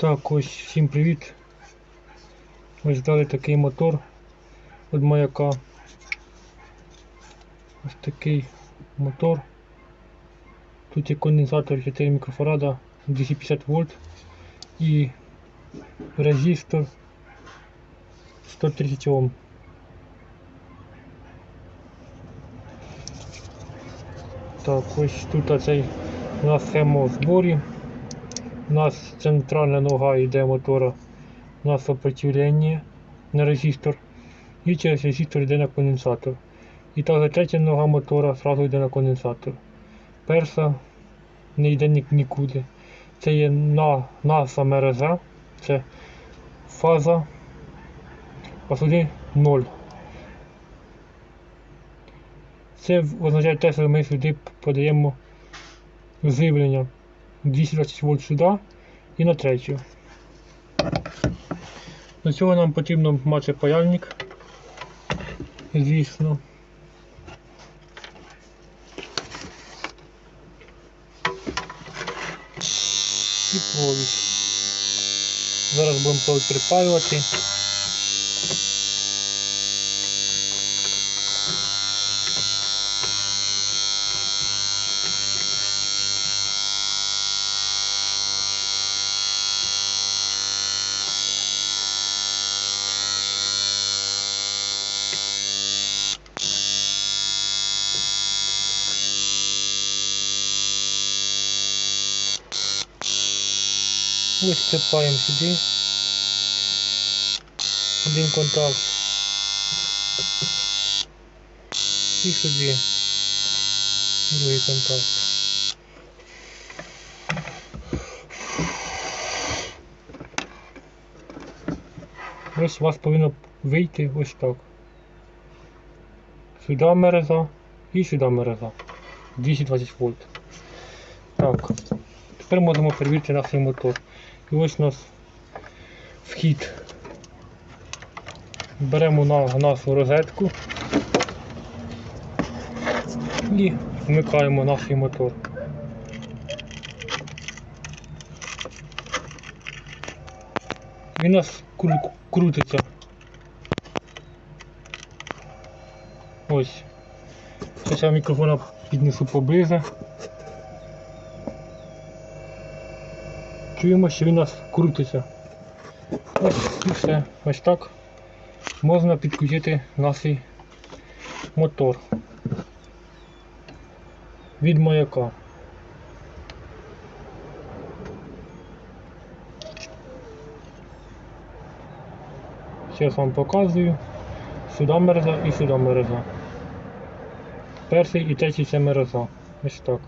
Так, ось всім привіт. Ось дали такий мотор від маяка. Ось такий мотор. Тут є конденсатор 4 мікрофарада 250 вольт і резистор 130 Ом. Так, ось тут оцей у нас схема в зборі. У нас центральна нога йде мотора на сопротивлення на резистор. І через резистор йде на конденсатор. І також третя нога мотора одразу йде на конденсатор. Перша не йде ні- нікуди. Це є на, наса мережа. Це фаза. А сюди 0. Це означає те, що ми сюди подаємо живлення 220 вольт сюди і на третю. Для цього нам потрібно мати паяльник, звісно. І провід. Зараз будемо провід припаювати. Ось припаємо сюди. Один контакт. І сюди. Другий контакт. Ось у вас повинно вийти ось так. Сюди мережа і сюди мережа. 220 вольт. Так. Тепер можемо перевірити наш мотор. І ось у нас вхід. Беремо на нашу розетку і вмикаємо наш мотор. Він у нас кру- крутиться. Ось. Зараз я мікрофона піднесу поближе. Чуємо, що він у нас крутиться. Ось і все. Ось так можна підключити наш мотор від маяка. Зараз вам показую. Сюди мережа і сюди мережа. Перший і третій це мережа. Ось так.